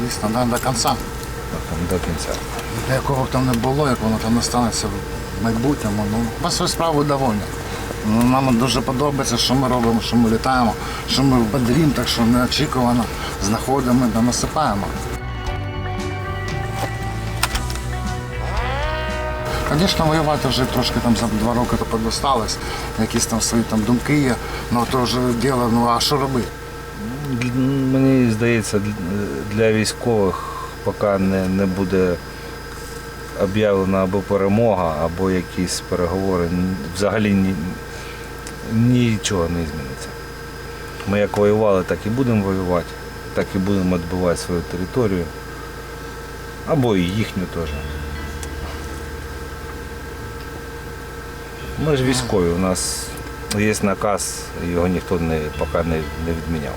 звісно, да, до кінця. До кінця. Якого б там не було, як воно там не станеться в майбутньому. Ну, ми свою справу довольні. Ну, нам дуже подобається, що ми робимо, що ми літаємо, що ми бодрім, так що неочікувано знаходимо та насипаємо. Звісно, воювати вже трошки там за два роки то подосталось, якісь там свої там думки є, ну то вже діло, ну а що робити? Здається, для військових поки не, не буде об'явлена або перемога, або якісь переговори. Взагалі ні, нічого не зміниться. Ми як воювали, так і будемо воювати, так і будемо відбивати свою територію. Або і їхню теж. Ми ж військові, у нас є наказ, його ніхто не, поки не, не відміняв.